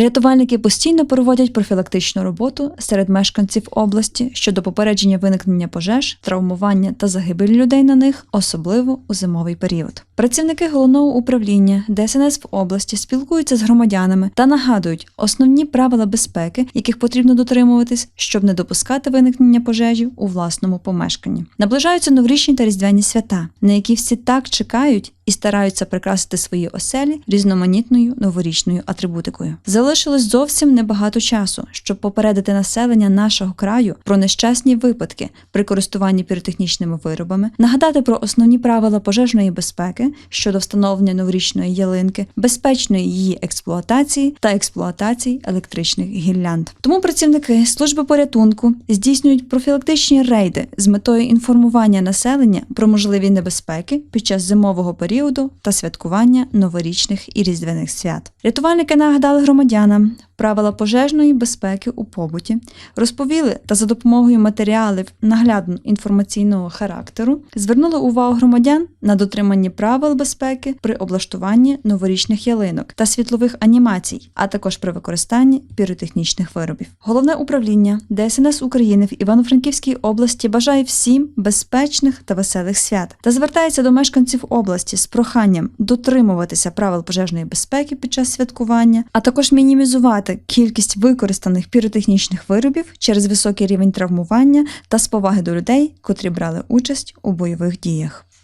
Рятувальники постійно проводять профілактичну роботу серед мешканців області щодо попередження виникнення пожеж, травмування та загибелі людей на них, особливо у зимовий період. Працівники головного управління ДСНС в області спілкуються з громадянами та нагадують основні правила безпеки, яких потрібно дотримуватись, щоб не допускати виникнення пожежі у власному помешканні. Наближаються новорічні та різдвяні свята, на які всі так чекають і стараються прикрасити свої оселі різноманітною новорічною атрибутикою. Залишилось зовсім небагато часу, щоб попередити населення нашого краю про нещасні випадки при користуванні піротехнічними виробами, нагадати про основні правила пожежної безпеки щодо встановлення новорічної ялинки, безпечної її експлуатації та експлуатації електричних гірлянд. Тому працівники служби порятунку здійснюють профілактичні рейди з метою інформування населення про можливі небезпеки під час зимового періоду та святкування новорічних і різдвяних свят. Рятувальники нагадали громадянам правила пожежної безпеки у побуті, розповіли та за допомогою матеріалів наглядно інформаційного характеру звернули увагу громадян на дотримання правил безпеки при облаштуванні новорічних ялинок та світлових анімацій, а також при використанні піротехнічних виробів. Головне управління ДСНС України в Івано-Франківській області бажає всім безпечних та веселих свят та звертається до мешканців області з проханням дотримуватися правил пожежної безпеки під час святкування, а також мінімізувати кількість використаних піротехнічних виробів через високий рівень травмування та з поваги до людей, котрі брали участь у бойових діях.